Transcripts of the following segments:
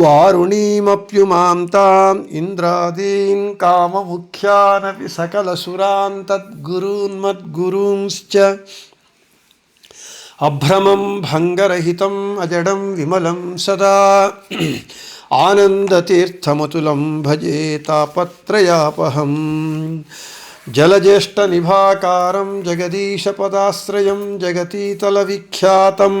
वारुणीमप्युमां ताम् इन्द्रादीन् काममुख्यानपि सकलसुरान् तद्गुरून्मद्गुरूंश्च अभ्रमं भङ्गरहितम् अजडं विमलं सदा आनन्दतीर्थमतुलं भजे तापत्रयापहम् जलज्येष्ठनिभाकारं जगदीशपदाश्रयं जगतीतलविख्यातम्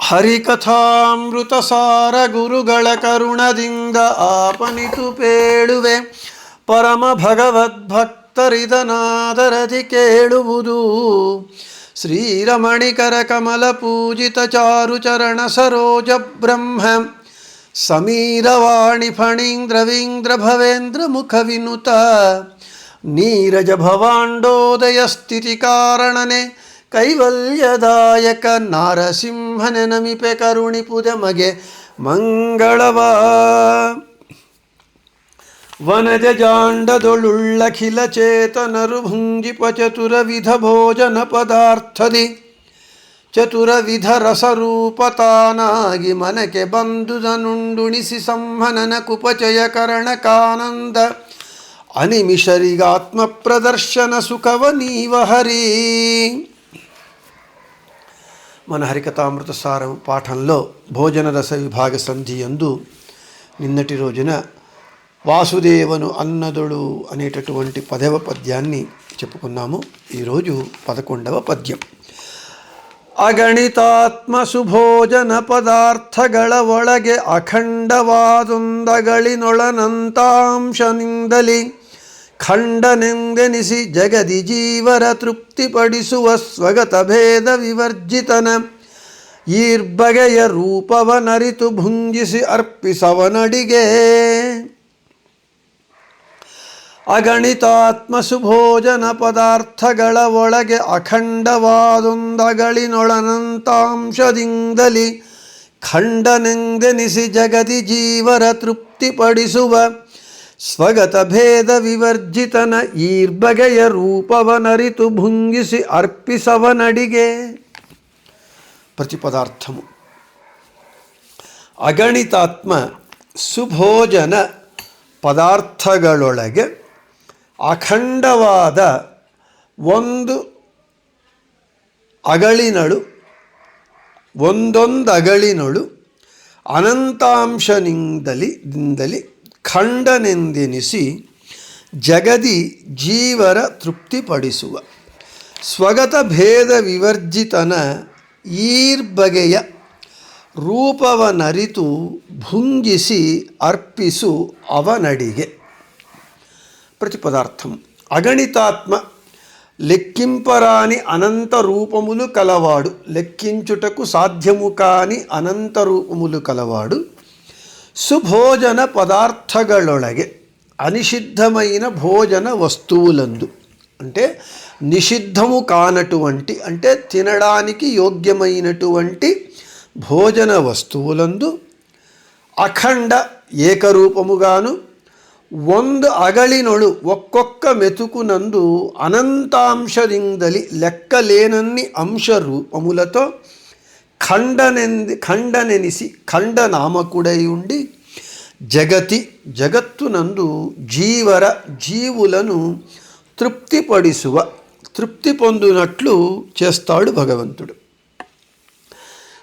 ಹರಿಕಥಾಮೃತಸಾರ ಗುರುಗಳ ಕರುಣದಿಂದ ಆಪನಿತು ಪೇಳುವೆ. ಪರಮ ಭಗವದ್ಭಕ್ತರಿದನಾದರದಿ ಕೇಳುವುದು. ಶ್ರೀರಮಣಿಕರ ಕಮಲ ಪೂಜಿತ ಚಾರು ಚರಣ ಸರೋಜ ಬ್ರಹ್ಮ. ಸಮೀರವಾಣಿ ಫಣೀಂದ್ರವೀಂದ್ರ ಭವೇಂದ್ರ ಮುಖ ವಿನುತ ನೀರಜ ಭವಾಂಡೋದಯ ಸ್ಥಿತಿ ಕಾರಣನೆ. ಕೈವಲ್ಯದಾಯಕ ನಾರಸಿಂಹನ ನಮಿಪೆ ಕರುಣಿಪುದ ಮಗೆ ಮಂಗಳವ ವನಜ ಜಾಂಡದೊಳುಳ್ಳಖಿಲ ಚೇತನರು ಭುಂಜಿಪ ಚತುರವಿಧ ಭೋಜನ ಪದಾರ್ಥದಿ ಚತುರವಿಧ ರಸರೂಪತಾನಾಗಿ ಮನಕ್ಕೆ ಬಂದುದನುಂಡುಣಿಸಿ ಸಂಹನನ ಕುಪಚಯ ಕರಣಕಾನಂದ ಅನಿಮಿಷರಿಗಾತ್ಮ ಪ್ರದರ್ಶನ ಸುಖವ ನೀವ ಹರಿ మన హరికథామృత సారం పాఠంలో భోజన రస విభాగ సంధి యందు నిన్నటి రోజున వాసుదేవను అన్నదుడు అనేటటువంటి పదవ పద్యాన్ని చెప్పుకున్నాము ఈరోజు పదకొండవ పద్యం ಅಗಣಿತಾತ್ಮ ಸುಭೋಜನ ಪದಾರ್ಥಗಳ ಒಳಗೆ ಅಖಂಡವಾದೊಂದಗಳಿನೊಳನಂತಾಂಶನಿಂದಲಿ ಖಂಡನೆಂದೆನಿಸಿ ಜಗದಿ ಜೀವರ ತೃಪ್ತಿಪಡಿಸುವ ಸ್ವಗತ ಭೇದ ವಿವರ್ಜಿತನ. ಈರ್ಬಗೆಯ ರೂಪವನರಿತು ಭುಂಜಿಸಿ ಅರ್ಪಿಸವನಡಿಗೆ. ಅಗಣಿತಾತ್ಮ ಸುಭೋಜನ ಪದಾರ್ಥಗಳ ಒಳಗೆ ಅಖಂಡವಾದೊಂದಗಳಿನೊಳನಂತಾಂಶದಿಂದಲಿ ಖಂಡನೆಂದೆನಿಸಿ ಜಗದಿ ಜೀವರ ತೃಪ್ತಿಪಡಿಸುವ ಸ್ವಗತ ಭೇದ ವಿವರ್ಜಿತನ ಈರ್ಬಗೆಯ ರೂಪವನರಿತು ಭುಂಗಿಸಿ ಅರ್ಪಿಸವನಡಿಗೆ. ಪ್ರತಿಪದಾರ್ಥಮು ಅಗಣಿತಾತ್ಮ ಸುಭೋಜನ ಪದಾರ್ಥಗಳೊಳಗೆ ಅಖಂಡವಾದ ಒಂದು ಅಗಳಿನಳು ಒಂದೊಂದು ಅಗಳಿನಳು ಅನಂತಾಂಶನಿಂದಲಿ ದಿಂದಲಿ ಖಂಡನೆಂದೆನಿಸಿ ಜಗದಿ ಜೀವರ ತೃಪ್ತಿಪಡಿಸುವ ಸ್ವಗತ ಭೇದ ವಿವರ್ಜಿತನ ಈರ್ಬಗೆಯ ರೂಪವನರಿತು ಭುಂಗಿಸಿ ಅರ್ಪಿಸು ಅವನಡಿಗೆ ప్రతిపదార్థం అగణితాత్మ లెక్కింపరాని అనంత రూపములు కలవాడు లెక్కించుటకు సాధ్యము కాని అనంత రూపములు కలవాడు సుభోజన పదార్థಗಳొలగే అనిషిద్ధమైన భోజన వస్తువులందు. అంటే నిషిద్ధము కానటువంటి అంటే తినడానికి యోగ్యమైనటువంటి భోజన వస్తువులందు అఖండ ఏకరూపముగాను వంద ಅಗಳಿನೊಳು ఒక్కొక్క మెతుకునందు ಅನಂತಾಂಶದಿಂದಲಿ లెక్కలేనన్ని అంశ రూపములతో ఖండనెంది ఖండనెనిసి ఖండనామకుడై ఉండి జగతి జగత్తునందు జీవర జీవులను తృప్తిపడిసువ తృప్తి పొందునట్లు చేస్తాడు భగవంతుడు.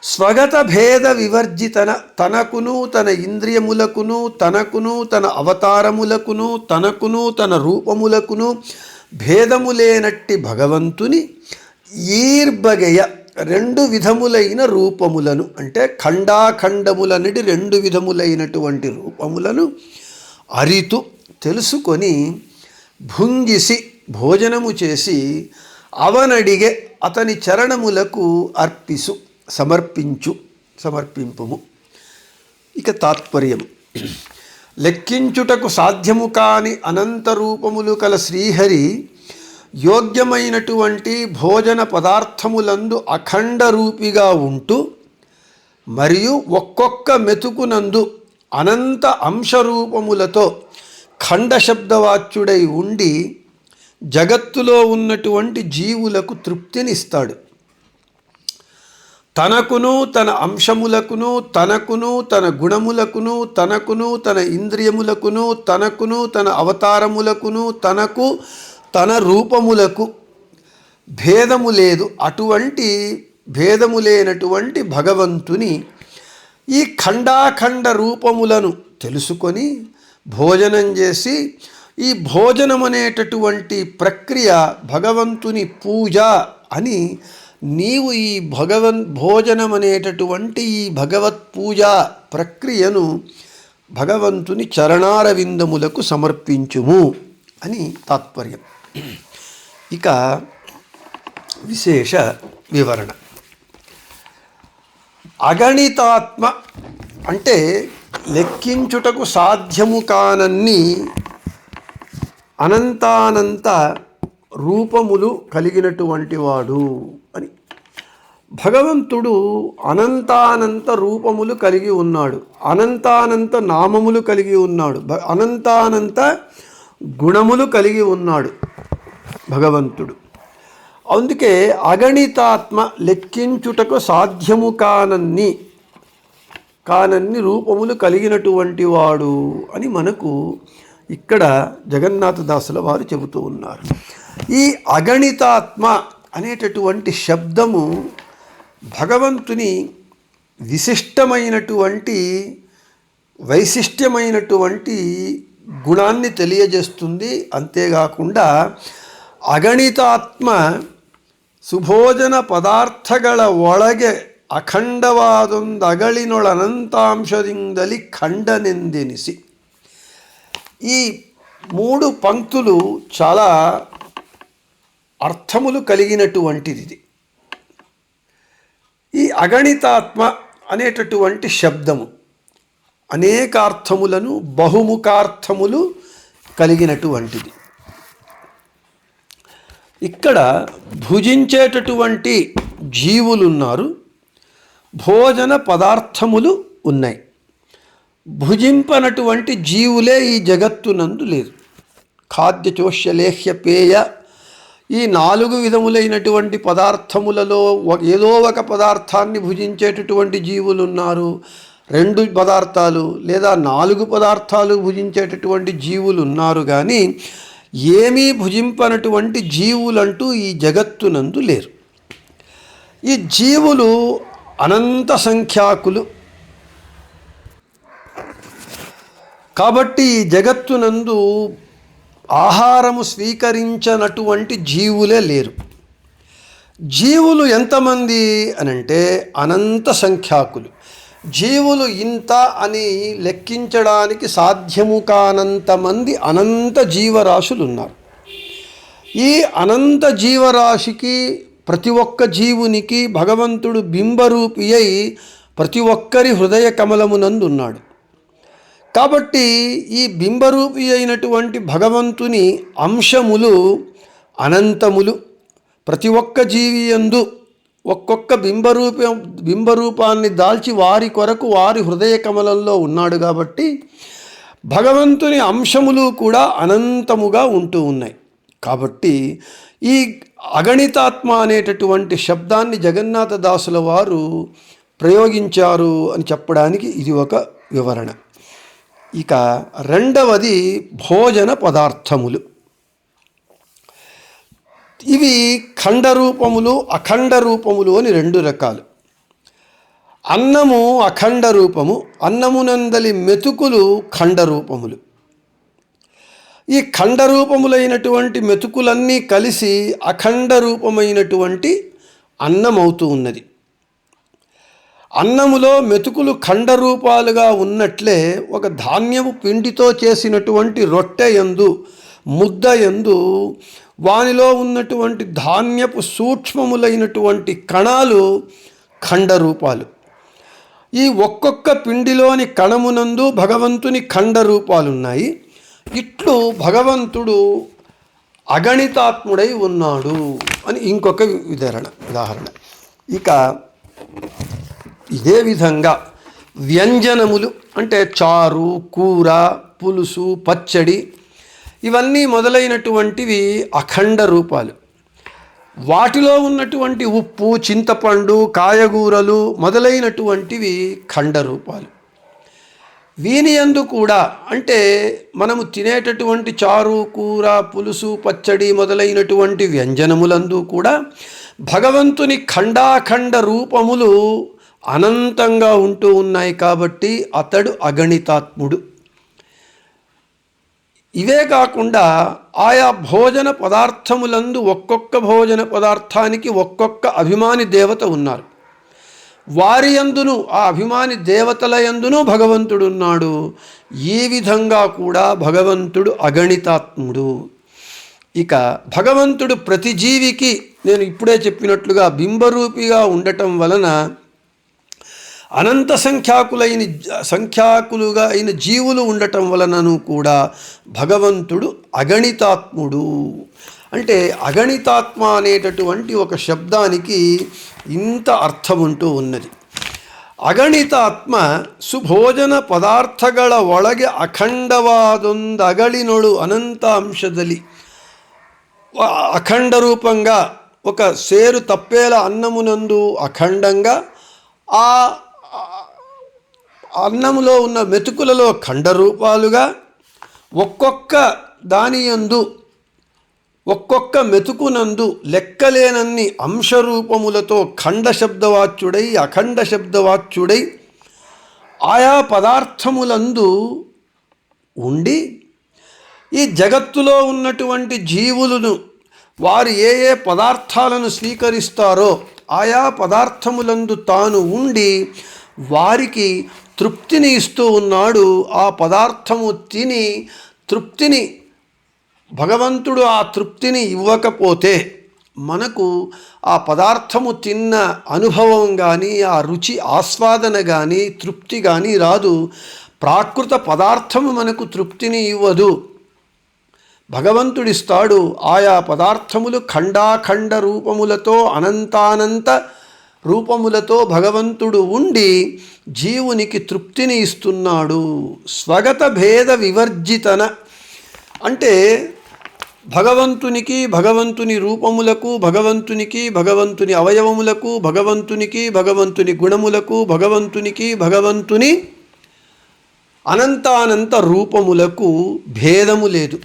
స్వగత భేద వివర్జితన తనకును తన ఇంద్రియములకును తనకును తన అవతారములకును తనకును తన రూపములకును భేదము లేనట్టి భగవంతుని ఈర్బగయ రెండు విధములైన రూపములను అంటే ఖండాఖండములనటి రెండు విధములైనటువంటి రూపములను అరితు తెలుసుకొని భుంజిసి భోజనము చేసి అవనడిగే అతని చరణములకు అర్పిసు సమర్పించు సమర్పింపుము. ఇక తాత్పర్యం. లెక్కించుటకు సాధ్యము కాని అనంత రూపములు కల శ్రీహరి యోగ్యమైనటువంటి భోజన పదార్థములందు అఖండ రూపిగా ఉంటూ మరియు ఒక్కొక్క మెతుకునందు అనంత అంశరూపములతో ఖండశబ్దవాచ్యుడై ఉండి జగత్తులో ఉన్నటువంటి జీవులకు తృప్తినిస్తాడు. తనకును తన అంశములకును తనకును తన గుణములకును తనకును తన ఇంద్రియములకును తనకును తన అవతారములకును తనకు తన రూపములకు భేదము లేదు. అటువంటి భేదము లేనటువంటి భగవంతుని ఈ ఖండాఖండ రూపములను తెలుసుకొని భోజనం చేసి ఈ భోజనం అనేటటువంటి ప్రక్రియ భగవంతుని పూజ అని నీవు ఈ భగవన్ భోజనం అనేటటువంటి ఈ భగవత్ పూజ ప్రక్రియను భగవంతుని చరణారవిందములకు సమర్పించుము అని తాత్పర్యం. ఇక విశేష వివరణ. అగణితాత్మ అంటే లెక్కించుటకు సాధ్యము కానన్ని అనంతానంత రూపములు కలిగినటువంటి వాడు అని. భగవంతుడు అనంతానంత రూపములు కలిగి ఉన్నాడు. అనంతానంత నామములు కలిగి ఉన్నాడు. అనంతానంత గుణములు కలిగి ఉన్నాడు. భగవంతుడు. అందుకే అగణితాత్మ లెక్కించుటకు సాధ్యము కానన్ని కానన్ని రూపములు కలిగినటువంటి వాడు అని మనకు ఇక్కడ జగన్నాథదాసుల వారు చెబుతూ ఉన్నారు. ఈ అగణితాత్మ అనేటటువంటి శబ్దము భగవంతుని విశిష్టమైనటువంటి వైశిష్ట్యమైనటువంటి గుణాన్ని తెలియజేస్తుంది. అంతేకాకుండా ಅಗಣಿತಾತ್ಮ ಸುಭೋಜನ ಪದಾರ್ಥಗಳ ಒಳಗೆ ಅಖಂಡವಾದೊಂದು ಅಗಳಿನೊಳ ಅನಂತಾಂಶದಿಂದಲಿ ಖಂಡನೆಂದೆನಿಸಿ ఈ మూడు పంక్తులు చాలా అర్థములు కలిగినటువంటిది ఇది ఈ అగణితాత్మ అనేటటువంటి శబ్దము అనేక అర్థములను బహుముఖార్థములు కలిగినటువంటిది ఇక్కడ భుజించేటటువంటి జీవులున్నారు భోజన పదార్థములు ఉన్నాయి. భుజింపనటువంటి జీవులే ఈ జగత్తునందు లేదు ఖాద్య చోష్య లేహ్య పేయ ఈ నాలుగు విధములైనటువంటి పదార్థములలో ఒక- ఏదో ఒక పదార్థాన్ని భుజించేటటువంటి జీవులు ఉన్నారు రెండు పదార్థాలు లేదా నాలుగు పదార్థాలు భుజించేటటువంటి జీవులు ఉన్నారు కానీ ఏమీ భుజింపనటువంటి జీవులంటూ ఈ జగత్తునందు లేరు. ఈ జీవులు అనంత సంఖ్యాకులు. కాబట్టి ఈ జగత్తునందు ఆహారము స్వీకరించనటువంటి జీవులే లేరు. జీవులు ఎంతమంది అనంటే అనంత సంఖ్యాకులు. జీవులు ఇంత అని లెక్కించడానికి సాధ్యము కానంత మంది అనంత జీవరాశులు ఉన్నారు ఈ అనంత జీవరాశికి ప్రతి ఒక్క జీవునికి భగవంతుడు బింబరూపి అయి ప్రతి ఒక్కరి హృదయ కమలమునందు ఉన్నాడు కాబట్టి ఈ బింబరూపి అయినటువంటి భగవంతుని అంశములు అనంతములు. ప్రతి ఒక్క జీవియందు ఒక్కొక్క బింబరూప బింబరూపాన్ని దాల్చి వారి కొరకు వారి హృదయ కమలంలో ఉన్నాడు కాబట్టి భగవంతుని అంశములు కూడా అనంతముగా ఉంటూ ఉన్నాయి. కాబట్టి ఈ అగణితాత్మ అనేటటువంటి శబ్దాన్ని జగన్నాథ దాసుల వారు ప్రయోగించారు అని చెప్పడానికి ఇది ఒక వివరణ. ఇక రెండవది భోజన పదార్థములు. ఇవి ఖండరూపములు అఖండ రూపములు అని రెండు రకాలు. అన్నము అఖండ రూపము అన్నమునందలి మెతుకులు ఖండ రూపములు. ఈ ఖండ రూపములైనటువంటి మెతుకులన్నీ కలిసి అఖండ రూపమైనటువంటి అన్నం అవుతూ ఉన్నది. అన్నములో మెతుకులు ఖండ రూపాలుగా ఉన్నట్లే ఒక ధాన్యము పిండితో చేసినటువంటి రొట్టె యందు ముద్ద ఎందు వానిలో ఉన్నటువంటి ధాన్యపు సూక్ష్మములైనటువంటి కణాలు ఖండ రూపాలు ఈ ఒక్కొక్క పిండిలోని కణమునందు భగవంతుని ఖండరూపాలున్నాయి. ఇట్లు భగవంతుడు అగణితాత్ముడై ఉన్నాడు అని ఇంకొక విధరణ ఉదాహరణ. ఇక ఇదే విధంగా వ్యంజనములు అంటే చారు కూర పులుసు పచ్చడి ఇవన్నీ మొదలైనటువంటివి అఖండ రూపాలు. వాటిలో ఉన్నటువంటి ఉప్పు చింతపండు కాయగూరలు మొదలైనటువంటివి ఖండ రూపాలు. వీనియందు కూడా అంటే మనము తినేటటువంటి చారు కూర పులుసు పచ్చడి మొదలైనటువంటి వ్యంజనములందు కూడా భగవంతుని ఖండాఖండ రూపములు అనంతంగా ఉంటూ ఉన్నాయి కాబట్టి అతడు అగణితాత్ముడు. ఇవే కాకుండా ఆయా భోజన పదార్థములందు ఒక్కొక్క భోజన పదార్థానికి ఒక్కొక్క అభిమాని దేవత ఉన్నారు. వారి యందును ఆ అభిమాని దేవతల యందును భగవంతుడు ఉన్నాడు ఈ విధంగా కూడా భగవంతుడు అగణితాత్ముడు. ఇక భగవంతుడు ప్రతి జీవికి నేను ఇప్పుడే చెప్పినట్లుగా బింబరూపిగా ఉండటం వలన అనంత సంఖ్యాకులైన సంఖ్యాకులుగా అయిన జీవులు ఉండటం వలనను కూడా భగవంతుడు అగణితాత్ముడు అంటే అగణితాత్మ అనేటటువంటి ఒక శబ్దానికి ఇంత అర్థం ఉంటూ ఉన్నది ಅಗಣಿತಾತ್ಮ ಸುಭೋಜನ ಪದಾರ್ಥಗಳ ಒಳಗೆ ಅಖಂಡವಾದೊಂದು ಅಗಳಿನೊಳು ಅನಂತ ಅಂಶದಲ್ಲಿ వ- అఖండ రూపంగా ఒక సేరు తప్పేల అన్నమునందు అఖండంగా ఆ అన్నములో ఉన్న మెతుకులలో ఖండ రూపాలుగా ఒక్కొక్క దాని యందు ఒక్కొక్క మెతుకునందు లెక్కలేనన్ని అంశరూపములతో ఖండ శబ్దవాచ్యుడై అఖండ శబ్దవాచ్యుడై ఆయా పదార్థములందు ఉండి ఈ జగత్తులో ఉన్నటువంటి జీవులను వారు ఏ ఏ పదార్థాలను స్వీకరిస్తారో ఆయా పదార్థములందు తాను ఉండి వారికి తృప్తిని ఇస్తూ ఉన్నాడు ఆ పదార్థము తిని తృప్తిని భగవంతుడు ఆ తృప్తిని ఇవ్వకపోతే మనకు ఆ పదార్థము తిన్న అనుభవం కానీ ఆ రుచి ఆస్వాదన కానీ తృప్తి కానీ రాదు. ప్రాకృత పదార్థము మనకు తృప్తిని ఇవ్వదు. భగవంతుడిస్తాడు ఆయా పదార్థములు ఖండాఖండ రూపములతో అనంతానంత రూపములతో భగవంతుడు ఉండి జీవునికి తృప్తిని ఇస్తున్నాడు. స్వగత భేద వివర్జితన. అంటే భగవంతునికి భగవంతుని రూపములకు భగవంతునికి భగవంతుని అవయవములకు భగవంతునికి భగవంతుని గుణములకు భగవంతునికి భగవంతుని అనంతానంత రూపములకు భేదము లేదు.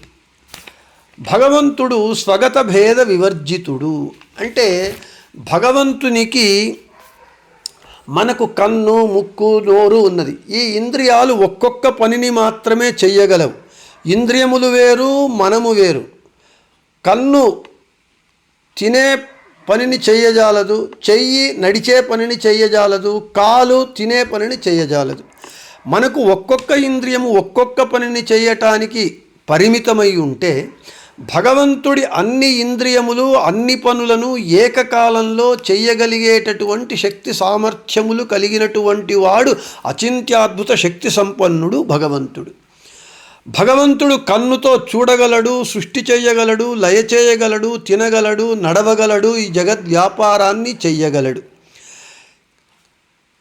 భగవంతుడు స్వగత భేద వివర్జితుడు. అంటే భగవంతునికి మనకు కన్ను ముక్కు నోరు ఉన్నది. ఈ ఇంద్రియాలు ఒక్కొక్క పనిని మాత్రమే చెయ్యగలవు. ఇంద్రియములు వేరు మనము వేరు. కన్ను తినే పనిని చెయ్యజాలదు చెయ్యి నడిచే పనిని చెయ్యజాలదు కాలు తినే పనిని చెయ్యజాలదు. మనకు ఒక్కొక్క ఇంద్రియము ఒక్కొక్క పనిని చేయటానికి పరిమితమై ఉంటే భగవంతుడి అన్ని ఇంద్రియములు అన్ని పనులను ఏకకాలంలో చేయగలిగేటటువంటి శక్తి సామర్థ్యములు కలిగినటువంటి వాడు అచింత్యాద్భుత శక్తి సంపన్నుడు భగవంతుడు. భగవంతుడు కన్నుతో చూడగలడు సృష్టి చేయగలడు లయ చేయగలడు తినగలడు నడవగలడు ఈ జగద్ వ్యాపారాన్ని చెయ్యగలడు.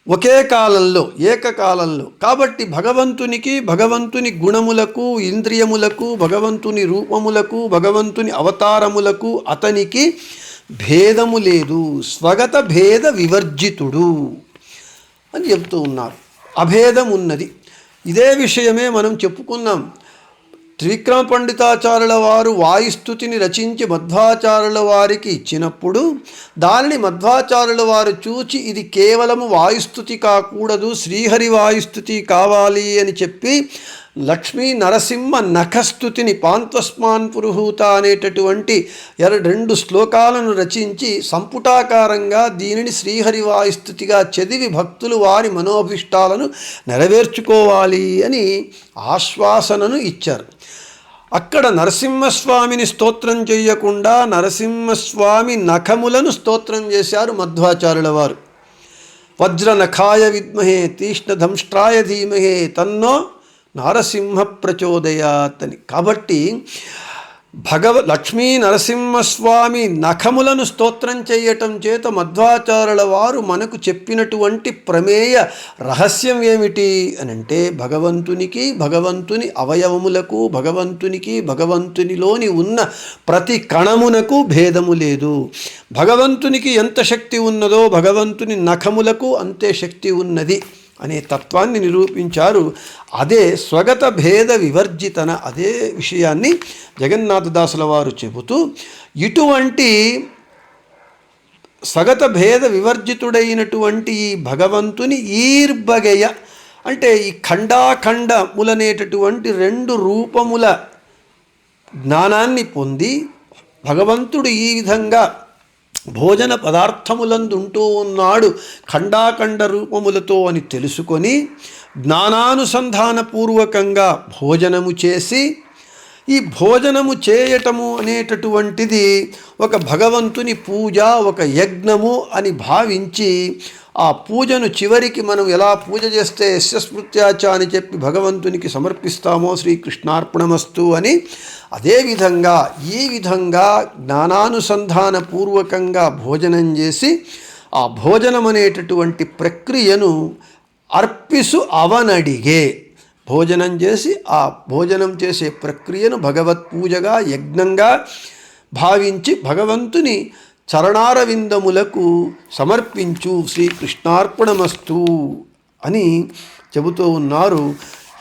ఒకే కాలంలో ఏకకాలంలో. కాబట్టి భగవంతునికి భగవంతుని గుణములకు ఇంద్రియములకు భగవంతుని రూపములకు భగవంతుని అవతారములకు అతనికి భేదము లేదు. స్వగత భేద వివర్జితుడు అని చెప్తూ ఉన్నారు. అభేదం ఉన్నది. ఇదే విషయమే మనం చెప్పుకున్నాం. త్రివిక్రమ పండితాచారుల వారు వాయుస్థుతిని రచించి మధ్వాచారుల వారికి ఇచ్చినప్పుడు దానిని మధ్వాచారుల వారు చూచి ఇది కేవలము వాయుస్థుతి కాకూడదు శ్రీహరి వాయుస్థుతి కావాలి అని చెప్పి లక్ష్మీ నరసింహ నఖస్థుతిని పాంత్వస్మాన్ పురుహూత అనేటటువంటి ఎర రెండు శ్లోకాలను రచించి సంపుటాకారంగా దీనిని శ్రీహరివాయుస్థుతిగా చదివి భక్తులు వారి మనోభిష్టాలను నెరవేర్చుకోవాలి అని ఆశ్వాసనను ఇచ్చారు. అక్కడ నరసింహస్వామిని స్తోత్రం చేయకుండా నరసింహస్వామి నఖములను స్తోత్రం చేశారు మధ్వాచార్యుల వారు. వజ్రనఖాయ విద్మహే తీష్ణధంష్ట్రాయ ధీమహే తన్నో నారసింహ ప్రచోదయాతని కాబట్టి భగవ లక్ష్మీ నరసింహస్వామి నఖములను స్తోత్రం చేయటం చేత మధ్వాచారుల వారు మనకు చెప్పినటువంటి ప్రమేయ రహస్యం ఏమిటి అని అంటే భగవంతునికి భగవంతుని అవయవములకు భగవంతునికి భగవంతునిలోని ఉన్న ప్రతి కణమునకు భేదము లేదు. భగవంతునికి ఎంత శక్తి ఉన్నదో భగవంతుని నఖములకు అంతే శక్తి ఉన్నది. అనే తత్వాన్ని నిరూపించారు. అదే స్వగత భేద వివర్జితన అదే విషయాన్ని జగన్నాథదాసుల వారు చెబుతూ ఇటువంటి సగత భేద వివర్జితుడైనటువంటి ఈ భగవంతుని ఈర్బగయ అంటే ఈ ఖండాఖండములనేటటువంటి రెండు రూపముల జ్ఞానాన్ని పొంది భగవంతుడు ఈ విధంగా భోజన పదార్థములందు ఉంటూ ఉన్నాడు ఖండాఖండ రూపములతో అని తెలుసుకొని జ్ఞానానుసంధానపూర్వకంగా భోజనము చేసి ఈ భోజనము చేయటము అనేటటువంటిది ఒక భగవంతుని పూజ ఒక యజ్ఞము అని భావించి ఆ పూజను చివరికి మనం ఎలా పూజ చేస్తే యశస్మృత్యాచ అని చెప్పి భగవంతునికి సమర్పిస్తామో శ్రీకృష్ణార్పణమస్తు అని అదేవిధంగా ఈ విధంగా జ్ఞానానుసంధాన పూర్వకంగా భోజనం చేసి ఆ భోజనం అనేటటువంటి ప్రక్రియను అర్పిసు అవనడిగే. భోజనం చేసి ఆ భోజనం చేసే ప్రక్రియను భగవత్ పూజగా యజ్ఞంగా భావించి భగవంతుని చరణారవిందములకు సమర్పించు శ్రీకృష్ణార్పణమస్తు అని చెబుతూ ఉన్నారు.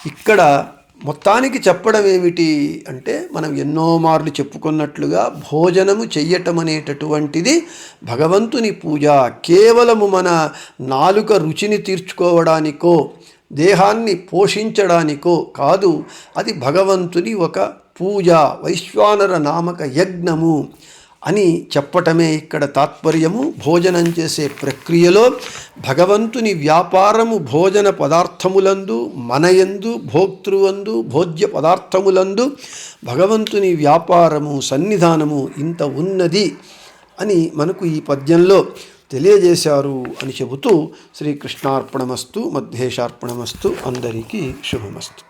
ఇక్కడ మొత్తానికి చెప్పడం ఏమిటి అంటే మనం ఎన్నో మార్లు చెప్పుకున్నట్లుగా భోజనము చెయ్యటం అనేటటువంటిది భగవంతుని పూజ. కేవలము మన నాలుక రుచిని తీర్చుకోవడానికో దేహాన్ని పోషించడానికో కాదు అది భగవంతుని ఒక పూజ వైశ్వానర నామక యజ్ఞము. అని చెప్పటమే ఇక్కడ తాత్పర్యము. భోజనం చేసే ప్రక్రియలో భగవంతుని వ్యాపారము భోజన పదార్థములందు మనయందు భోక్తృవందు భోజ్య పదార్థములందు భగవంతుని వ్యాపారము సన్నిధానము ఇంత ఉన్నది అని మనకు ఈ పద్యంలో తెలియజేశారు అని చెబుతూ శ్రీకృష్ణార్పణమస్తు మధ్యేశార్పణమస్తు అందరికీ శుభమస్తు.